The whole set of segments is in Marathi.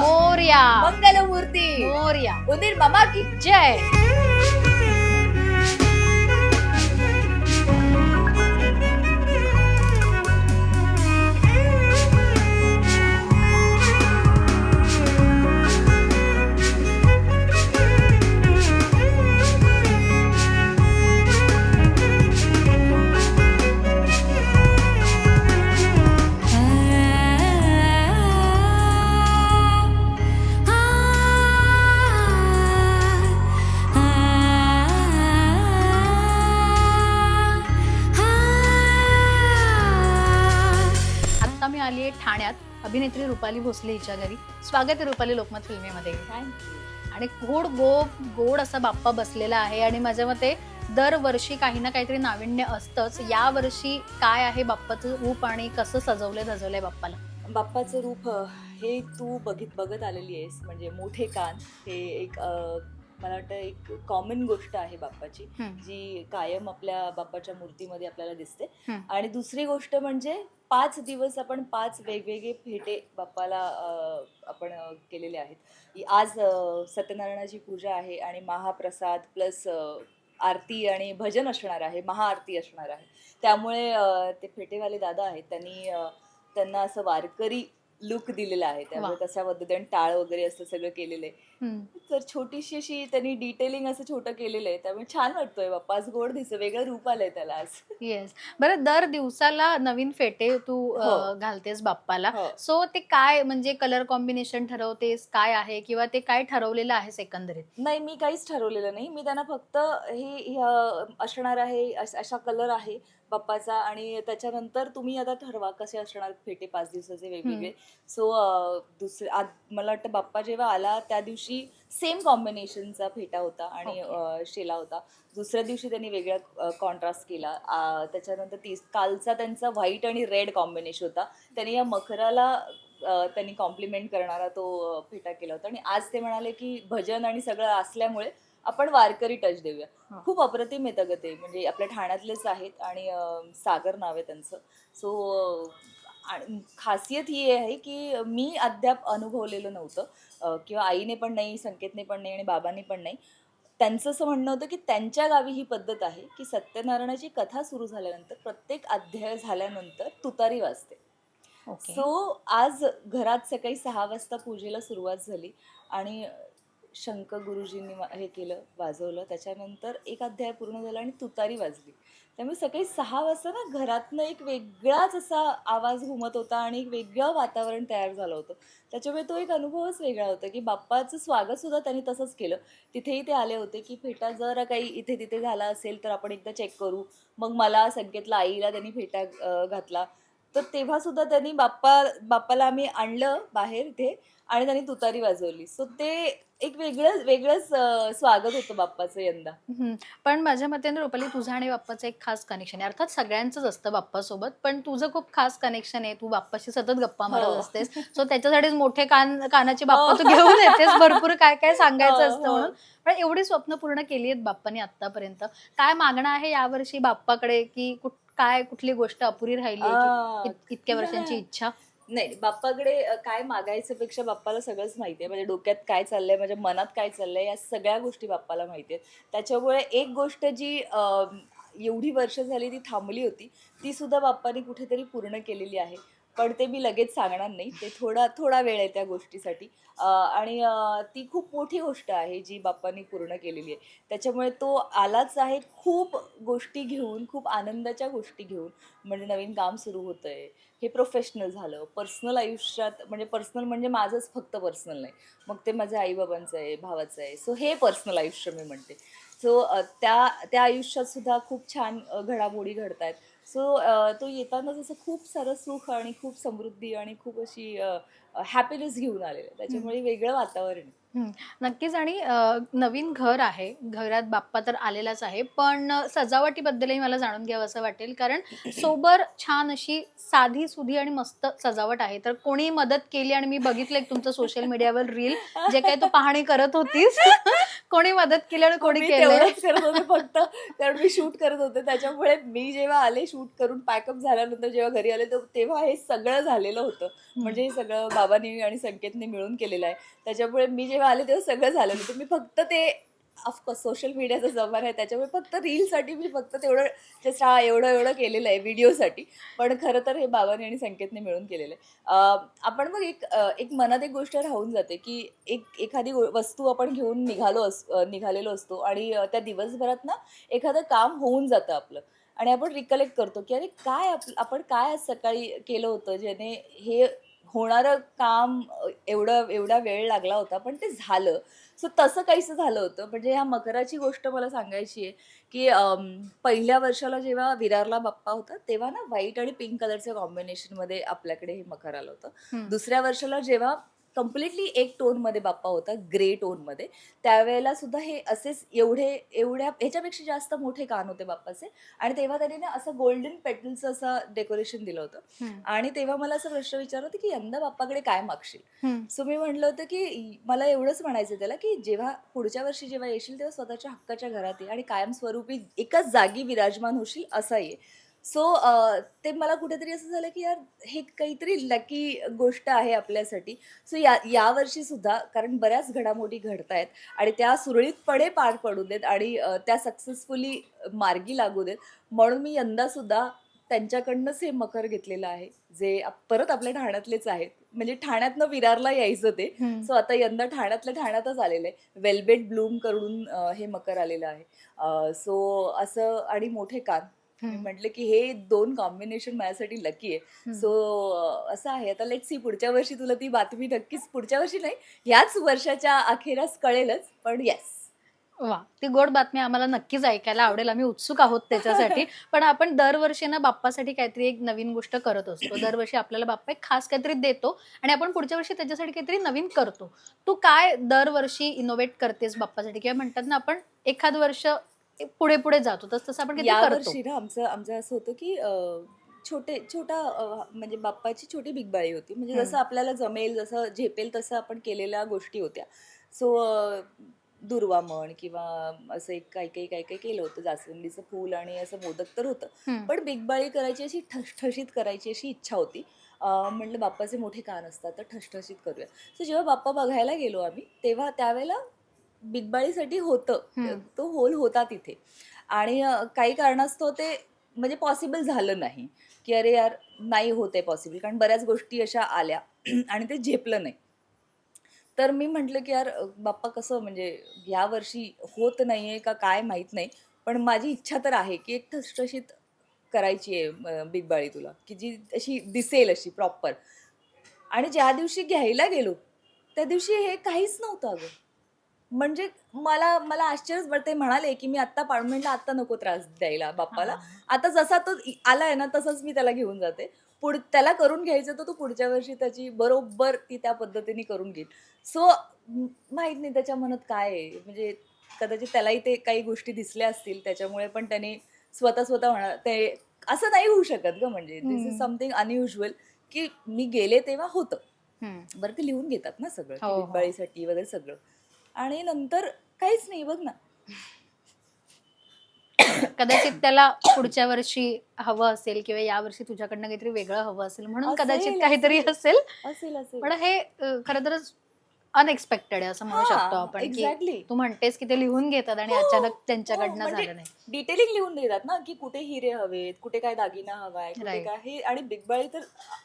मोर्या मंगलमूर्ती मोर्या उदीर मामा की जय रुपाली भोसले हिच्या घरी. स्वागत आहे रुपाली लोकमत फिल्मीमध्ये. आणि गोड गो गोड असा बाप्पा बसलेला आहे आणि माझ्या मते दरवर्षी काही ना काहीतरी नाविन्य असतंच. या वर्षी काय आहे बाप्पाचं रूप आणि कसं सजवलंय धजवलंय बाप्पाला? बाप्पाचं रूप हे तू बघित बघत आलेली आहेस. म्हणजे मोठे कान हे एक मला वाटतं एक कॉमन गोष्ट आहे बाप्पाची. जी कायम आपल्या बाप्पाच्या मूर्तीमध्ये आपल्याला दिसते. आणि दुसरी गोष्ट म्हणजे पाच दिवस आपण पाच वेगवेगळे फेटे बाप्पाला आपण केलेले आहेत आज सत्यनारायणाची पूजा आहे आणि महाप्रसाद प्लस आरती आणि भजन असणार आहे महाआरती असणार आहे त्यामुळे ते फेटेवाले दादा आहेत त्यांनी त्यांना असं वारकरी लुक दिलेला आहे. त्यामुळे. तशा पद्धतीने टाळ वगैरे असं सगळं केलेलं आहे. तर छोटीशी अशी त्यांनी डिटेलिंग असं छोटं केलेलं आहे. त्यामुळे छान वाटतोय बाप्पा. आज गोड दिसत वेगळं रूप आलंय त्याला आज. येस बरं दर दिवसाला नवीन फेटे तू हो. घालतेस बाप्पाला. हो. सो ते काय म्हणजे कलर कॉम्बिनेशन ठरवतेस? काय आहे? किंवा ते काय ठरवलेलं आहे एकंदरीत नाही मी काहीच ठरवलेलं नाही. मी त्यांना फक्त हे असणार आहे अशा कलर आहे. बाप्पाचा आणि त्याच्यानंतर तुम्ही आता ठरवा कसे असणार फेटे पाच दिवसाचे वेगवेगळे. सो दुसरे मला वाटतं बाप्पा जेव्हा आला त्या दिवशी सेम कॉम्बिनेशनचा फेटा होता आणि शेला होता. दुसऱ्या दिवशी त्यांनी वेगळा कॉन्ट्रास्ट केला. त्याच्यानंतर तीस कालचा त्यांचा व्हाईट आणि रेड कॉम्बिनेशन होता. त्यांनी या मखराला त्यांनी कॉम्प्लिमेंट करणारा तो फेटा केला होता. आणि आज ते म्हणाले की भजन आणि सगळं असल्यामुळे आपण वारकरी टच देऊया. खूप अप्रतिम येतं ग ते. म्हणजे आपल्या ठाण्यातलेच आहेत आणि अ, सागर नाव आहे त्यांचं. सो खासियत ही आहे की मी अद्याप अनुभवलेलं नव्हतं. अ, किंवा आईने पण नाही संकेतने पण नाही आणि बाबांनी पण नाही. त्यांचं असं म्हणणं होतं की त्यांच्या गावी ही पद्धत आहे की सत्यनारायणाची कथा सुरू झाल्यानंतर प्रत्येक अध्याय झाल्यानंतर तुतारी वाजते. ओके. सो आज घरात सकाळी सहा वाजता पूजेला सुरुवात झाली आणि शंख गुरुजींनी हे केलं वाजवलं. त्याच्यानंतर एक अध्याय पूर्ण झाला आणि तुतारी वाजली. त्यामुळे सकाळी सहा वाजता ना घरातनं एक वेगळाच असा आवाज घुमत होता आणि एक वेगळं वातावरण तयार झालं होतं. त्याच्यामुळे तो एक अनुभवच वेगळा होता की बाप्पाचं स्वागतसुद्धा त्यांनी तसंच केलं. तिथेही ते आले होते की फेटा जर काही इथे तिथे झाला असेल तर आपण एकदा चेक करू. मग मला संकेतला आईला त्यांनी फेटा घातला. तर तेव्हा सुद्धा त्यांनी बाप्पा बाप्पाला आम्ही आणलं बाहेर इथे आणि त्यांनी तुतारी वाजवली. सो ते एक वेगळंच वेगळंच स्वागत होतं बाप्पाचं यंदा. हम्म. पण माझ्या मते ना रुपाली तुझं आणि बाप्पाचं एक खास कनेक्शन आहे. अर्थात सगळ्यांचंच असतं बाप्पासोबत पण तुझं खूप खास कनेक्शन आहे. तू बाप्पाशी सतत गप्पा मारत हो. असतेस. सो त्याच्यासाठीच मोठे कान कानाचे बाप्पा तू घेऊन येतेस. भरपूर काय काय सांगायचं हो, असतं हो. म्हणून. पण एवढी स्वप्न पूर्ण केली आहेत बाप्पाने आतापर्यंत काय मागणं आहे यावर्षी बाप्पाकडे? की कुठ काय कुठली गोष्ट अपुरी राहिली आ, इत- इतक्या वर्षांची इच्छा? नाही बाप्पाकडे अं, काय मागायचं पेक्षा बाप्पाला सगळंच माहिती आहे म्हणजे डोक्यात काय चाललंय माझ्या मनात काय चाललंय या सगळ्या गोष्टी बाप्पाला माहिती आहेत त्याच्यामुळे एक गोष्ट जी अं, एवढी वर्ष झाली ती थांबली होती ती सुद्धा बाप्पाने कुठेतरी पूर्ण केलेली आहे. पण ते मी लगेच सांगणार नाही. ते थोडा थोडा वेळ आहे त्या गोष्टीसाठी. अं, आणि अं, ती खूप मोठी गोष्ट आहे जी बाप्पांनी पूर्ण केलेली आहे. त्याच्यामुळे तो आलाच आहे खूप गोष्टी घेऊन खूप आनंदाच्या गोष्टी घेऊन. म्हणजे नवीन काम सुरू होतं आहे हे प्रोफेशनल झालं. पर्सनल आयुष्यात म्हणजे पर्सनल म्हणजे माझंच फक्त पर्सनल नाही. मग ते माझ्या आईबाबांचं आहे भावाचं आहे. सो हे पर्सनल आयुष्य मी म्हणते. सो त्या त्या आयुष्यात सुद्धा खूप छान अ, घडामोडी घडत आहेत सो तो येताना जसं खूप सारं सुख आणि खूप समृद्धी आणि खूप अशी हॅपीनेस घेऊन आलेलं त्याच्यामुळे वेगळं वातावरण नक्कीच आणि अ, नवीन घर आहे. घरात बाप्पा तर आलेलाच आहे. पण अ, सजावटीबद्दलही मला जाणून घ्यावं असं वाटेल. कारण सोबर छान अशी साधी सुधी आणि मस्त सजावट आहे. तर कोणी मदत केली आणि मी बघितलं एक तुमचं सोशल मीडियावर रील जे काही तू पाहणी करत होतीस कोणी मदत केली आणि कोणी मी केलं तेवढंच करत होते फक्त. कारण मी शूट करत होते. त्याच्यामुळे मी जेव्हा आले शूट करून पॅकअप झाल्यानंतर जेव्हा घरी आले तर तेव्हा हे सगळं झालेलं होतं. म्हणजे हे सगळं बाबांनी आणि संकेतने मिळून केलेलं आहे. त्याच्यामुळे मी जेव्हा आले तेव्हा सगळं झालं. होतं मी फक्त ते ऑफकोर्स सोशल मीडियाचा जमाना आहे त्याच्यामुळे फक्त रीलसाठी मी फक्त तेवढं जस्ट हा एवढं एवढं केलेलं आहे व्हिडिओसाठी पण खरं तर हे बाबाने आणि संकेतने मिळून केलेलं आहे. आपण मग एक एक मनात एक गोष्ट राहून जाते की एक एखादी वस्तू आपण घेऊन निघालो अस निघालेलो असतो आणि त्या दिवसभरात ना एखादं काम होऊन जातं आपलं. आणि आपण रिकलेक्ट करतो की अरे काय आप- आपण काय आज सकाळी केलं होतं ज्याने हे होणारं काम एवढं एवढा वेळ लागला होता पण ते झालं. सो तसं काहीसं झालं होतं. म्हणजे ह्या मकराची गोष्ट मला सांगायची आहे की पहिल्या वर्षाला जेव्हा विरारला बाप्पा होता तेव्हा ना व्हाईट आणि पिंक कलरच्या कॉम्बिनेशनमध्ये आपल्याकडे हे मकर आलं होतं. दुसऱ्या वर्षाला जेव्हा कम्प्लिटली एक टोनमध्ये बाप्पा होता ग्रे टोनमध्ये त्यावेळेला सुद्धा हे असेच एवढे एवढ्या ह्याच्यापेक्षा जास्त मोठे कान होते बाप्पाचे. आणि तेव्हा त्यांनी ना असं गोल्डन पेटलचं असं डेकोरेशन दिलं होतं. आणि तेव्हा मला असं प्रश्न विचारला होता की यंदा बाप्पाकडे काय मागशील. सो मी म्हटलं होतं की मला एवढंच म्हणायचं त्याला की जेव्हा पुढच्या वर्षी जेव्हा येशील तेव्हा स्वतःच्या हक्काच्या घरात ये आणि कायमस्वरूपी एकाच जागी विराजमान होशील असा ये. सो ते मला कुठेतरी असं झालं की यार हे काहीतरी लकी गोष्ट आहे आपल्यासाठी. सो या यावर्षी सुद्धा कारण बऱ्याच घडामोडी घडत आहेत आणि त्या सुरळीतपणे पार पडू देत आणि अ, त्या सक्सेसफुली मार्गी लागू देत. म्हणून मी यंदा सुद्धा त्यांच्याकडनंच हे मकर घेतलेलं आहे जे आप- परत आपल्या ठाण्यातलेच आहेत. म्हणजे ठाण्यातनं विरारला यायचं ते. सो आता यंदा ठाण्यातल्या ठाण्यातच आलेलं आहे. वेलबेट ब्लूम करून अ, हे मकर आलेलं आहे. सो असं आणि मोठे कान. मी हम्म. म्हटलं की हे दोन कॉम्बिनेशन माझ्यासाठी लकी आहे. सो असं आहे. आता लेट सी पुढच्या वर्षी तुला ती बातमी नक्कीच पुढच्या वर्षी नाही ह्याच वर्षाच्या अखेरास कळेलच. पण येस वा ती गोड बातमी आम्हाला नक्कीच ऐकायला आवडेल. आम्ही उत्सुक आहोत त्याच्यासाठी. पण आपण दरवर्षी ना बाप्पासाठी काहीतरी एक नवीन गोष्ट करत असतो. दरवर्षी आपल्याला बाप्पा एक खास काहीतरी देतो आणि आपण पुढच्या वर्षी त्याच्यासाठी काहीतरी नवीन करतो. तू काय दरवर्षी इनोव्हेट करतेस बाप्पासाठी? किंवा म्हणतात ना आपण एखाद वर्ष पुढे पुढे जातो तस तसं आपण काहीतरी करतो? वर्षी ना आमचं आमचं असं होतं की अं, छोटे छोटा अं, म्हणजे बाप्पाची छोटी बिगबाळी होती. म्हणजे हम्म. जसं आपल्याला जमेल जसं झेपेल तसं आपण केलेल्या गोष्टी होत्या. सो दुर्वा म्हण किंवा असं एक काही काही काही काही केलं होतं. जास्वंदीचं फूल आणि असं मोदक तर होतं. हम्म. पण बिगबाळी करायची अशी ठसठशीत करायची अशी इच्छा होती. अं, म्हटलं बाप्पाचे मोठे कान असतात तर ठसठशीत करूया. सो जेव्हा बाप्पा बघायला गेलो आम्ही तेव्हा त्यावेळेला बिगबाळीसाठी होतं. तो होल होता तिथे. आणि काही कारणास्तव ते म्हणजे पॉसिबल झालं नाही. की अरे यार नाही होते पॉसिबल कारण बऱ्याच गोष्टी अशा आल्या. आणि ते झेपलं नाही. तर मी म्हटलं की यार बाप्पा कसं म्हणजे या वर्षी होत नाहीये का काय माहीत नाही. पण माझी इच्छा तर आहे की एक ठसठशीत करायची आहे बिग बाळी तुला. की जी अशी दिसेल अशी प्रॉपर आणि ज्या दिवशी घ्यायला गेलो त्या दिवशी हे काहीच नव्हतं अगं. म्हणजे मला मला आश्चर्यच बरं ते म्हणाले की मी आत्ता पाडून म्हटलं आत्ता नको त्रास द्यायला बाप्पाला. आता जसा तो आलाय ना तसंच मी त्याला घेऊन जाते. पुढ त्याला करून घ्यायचं तर तो पुढच्या वर्षी त्याची बरोबर ती त्या पद्धतीने करून घेईल. सो माहीत नाही त्याच्या मनात काय आहे. म्हणजे कदाचित त्यालाही ते काही गोष्टी दिसल्या असतील त्याच्यामुळे पण त्याने स्वतः स्वतः म्हणा ते असं नाही होऊ शकत ग. म्हणजे दिस. इज समथिंग अनयुज्युअल की मी गेले तेव्हा होतं. बरं ते लिहून घेतात ना सगळं हो, हो. बिगबाळीसाठी वगैरे सगळं. आणि नंतर काहीच नाही बघ ना. कदाचित त्याला पुढच्या वर्षी हवं असेल किंवा या वर्षी तुझ्याकडनं काहीतरी वेगळं हवं असेल म्हणून कदाचित काहीतरी असेल. असेल असेल. पण हे खरं तरच अनएक्सपेक्टेड आहे असं म्हणू शकतो आपण की एक्झॅक्टली तू म्हणतेस की ते लिहून घेतात आणि हो, अचानक त्यांच्याकडनं हो, म्हणजे झालं नाही डिटेलिंग लिहून देतात ना की कुठे हिरे हवेत कुठे काय दागिना हवाय कुठे Right. काय हे आणि बिगबाळी तर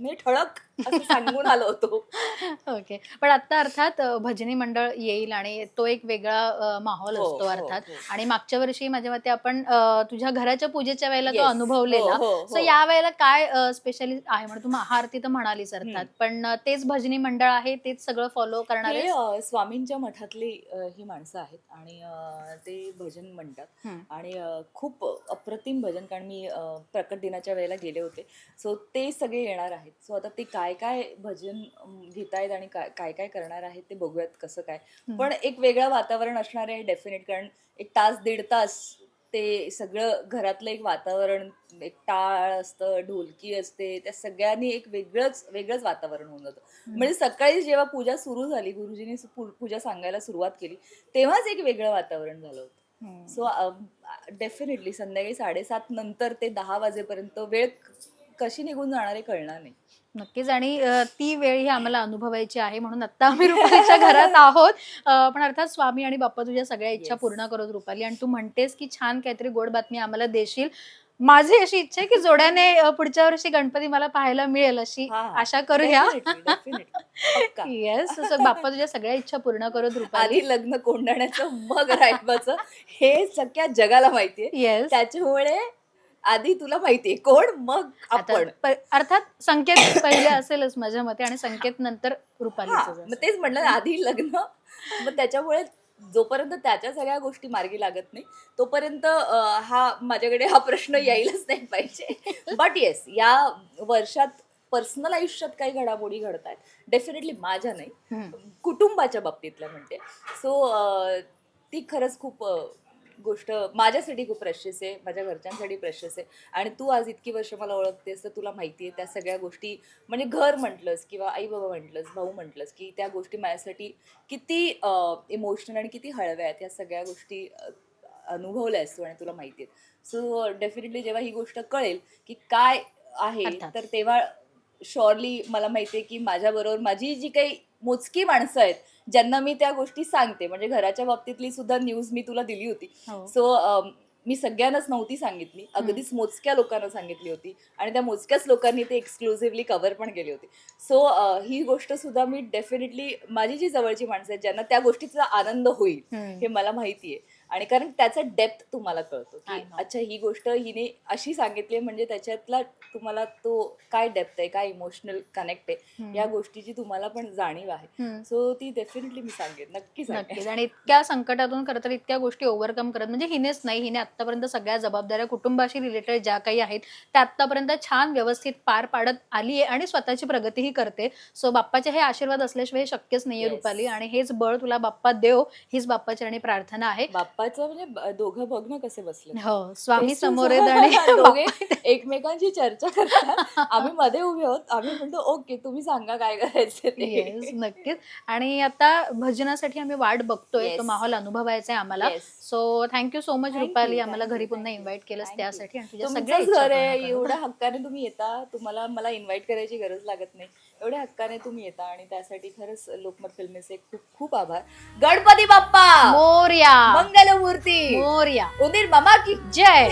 मी ठळक असं सांगून आलो होतो ओके पण आता अर्थात अ, भजनी मंडळ येईल आणि तो एक वेगळा अ, माहोल हो, असतो हो, अर्थात हो. आणि मागच्या वर्षी माझ्या मते आपण अ, तुझ्या घराच्या पूजेच्या वेळेला तो Yes. अनुभवलेला हो, हो, सो हो. या वेळेला काय स्पेशली आहे म्हणजे तू महाआरती तर म्हणालीस अर्थात पण अ, तेच भजनी मंडळ आहे तेच सगळं फॉलो करणारे हे स्वामींच्या मठातली ही माणसं आहेत आणि ते भजन म्हणतात. आणि खूप अप्रतिम भजन कारण मी प्रकट दिनाच्या वेळेला गेले होते. सो ते सगळे येणार आहेत. सो आता ते काय काय भजन घेतायत आणि काय काय करणार आहेत ते बघूयात कसं काय. पण एक वेगळं वातावरण असणार आहे डेफिनेट कारण एक तास दीड तास ते सगळं घरातलं एक वातावरण एक टाळ असतं ढोलकी असते त्या सगळ्यांनी एक वेगळंच वेगळंच वातावरण होऊन जातं. म्हणजे सकाळी जेव्हा पूजा सुरू झाली गुरुजींनी पूजा सांगायला सुरुवात केली तेव्हाच एक वेगळं वातावरण झालं होतं. सो डेफिनेटली संध्याकाळी साडेसात नंतर ते दहा वाजेपर्यंत वेळ कशी निघून जाणार आहे कळणार नाही. नक्कीच. आणि ती वेळ ही आम्हाला अनुभवायची आहे म्हणून आता आम्ही रुपालीच्या घरात आहोत. पण अर्थात स्वामी आणि बाप्पा तुझ्या सगळ्या इच्छा Yes. पूर्ण करत रुपाली. आणि तू म्हणतेस की छान काहीतरी गोड बातमी आम्हाला देशील. माझी अशी इच्छा आहे की जोड्याने पुढच्या वर्षी गणपती मला पाहायला मिळेल अशी. आशा करूया. येस बाप्पा तुझ्या सगळ्या इच्छा पूर्ण करत रुपाली. लग्न कोंडाण्याचं मग रायबाचं हे सगळ्या जगाला माहितीये. येस त्याच्यामुळे आधी तुला माहितीये कोण? मग आपण. अर्थात संकेत पहिले असेलच माझ्या मते आणि संकेत नंतर रुपालीचं मग तेच म्हटलं ना, आधी लग्न मग त्याच्यामुळे जोपर्यंत त्याच्या सगळ्या गोष्टी मार्गी लागत नाही तोपर्यंत हा माझ्याकडे हा प्रश्न यायलाच नाही पाहिजे. बट येस या वर्षात पर्सनल आयुष्यात काही घडामोडी घडत आहेत डेफिनेटली माझ्या नाही. कुटुंबाच्या बाबतीतल्या म्हणते. सो ती खरंच खूप गोष्ट माझ्यासाठी खूप प्रशेस आहे माझ्या घरच्यांसाठी प्रशेस आहे आणि तू आज इतकी वर्ष मला ओळखतेस तर तुला माहिती आहे त्या सगळ्या गोष्टी म्हणजे घर म्हटलंस किंवा आई बाबा म्हटलंस भाऊ म्हटलंस की त्या गोष्टी माझ्यासाठी किती इमोशनल आणि किती हळव्या आहेत या सगळ्या गोष्टी अ, अनुभवल्यास तू आणि तुला माहिती आहेत सो डेफिनेटली जेव्हा ही गोष्ट कळेल की काय आहे. तर तेव्हा शॉर्ली मला माहितीये की माझ्याबरोबर माझी जी काही मोजकी माणसं आहेत ज्यांना मी त्या गोष्टी सांगते. म्हणजे घराच्या बाबतीतली सुद्धा न्यूज मी तुला दिली होती. हो. सो मी सगळ्यांनाच नव्हती सांगितली. अगदीच मोजक्या लोकांना सांगितली होती. आणि त्या मोजक्याच लोकांनी ते एक्सक्लुझिव्हली कव्हर पण केली होती. सो ही गोष्ट सुद्धा मी डेफिनेटली माझी जी जवळची माणसं आहेत ज्यांना त्या गोष्टीचा आनंद होईल. हे मला माहिती आहे. आणि कारण त्याचा डेप्थ तुम्हाला कळतो I की know. अच्छा ही गोष्ट हिने अशी सांगितली म्हणजे त्याच्यातला तुम्हाला तो काय डेप्थ आहे काय इमोशनल कनेक्ट आहे. या गोष्टीची तुम्हाला पण जाणीव आहे हम्म. सो ती डेफिनेटली मी सांगेन नक्की सांगेन नक्कीच आणि इतक्या संकटातून खरं तर इतक्या गोष्टी ओव्हरकम करत म्हणजे हिनेच नाही हिने आतापर्यंत सगळ्या जबाबदाऱ्या कुटुंबाशी रिलेटेड ज्या काही आहेत त्या आतापर्यंत छान व्यवस्थित पार पाडत आली आहे आणि स्वतःची प्रगतीही करते सो बाप्पाचे हे आशीर्वाद असल्याशिवाय हे शक्यच नाहीये Yes. रुपाली आणि हेच बळ तुला बाप्पा देव हीच बाप्पाची आणि प्रार्थना आहे बाप्पाचं म्हणजे ब- दोघं बघणं कसे बसले हो स्वामी समोर आहेत आणि दोघे एकमेकांची चर्चा करतात. आम्ही मध्ये उभे आहोत. आम्ही म्हणतो ओके तुम्ही सांगा काय करायचं ते. नक्कीच. आणि आता भजनासाठी आम्ही वाट बघतोय. तो. माहोल अनुभवायचा आहे आम्हाला. Yes. So thank you so much Thank Rupali आम्हाला thank घरी you, पुन्हा thank you. इन्व्हाइट केलंस Thank you. त्यासाठी आणि तुझ्या सगळ्या तुमचंच इच्छा घर आहे. एवढ्या हक्काने तुम्ही येता. तुम्हाला मला इन्व्हाइट करायची गरज लागत नाही. एवढ्या हक्काने तुम्ही येता आणि त्यासाठी खरंच लोकमत फिल्मेचे खूप खूप आभार. गणपती बाप्पा! मोर्या. मंगलमूर्ती! मोर्या. उदीर मामा की जय.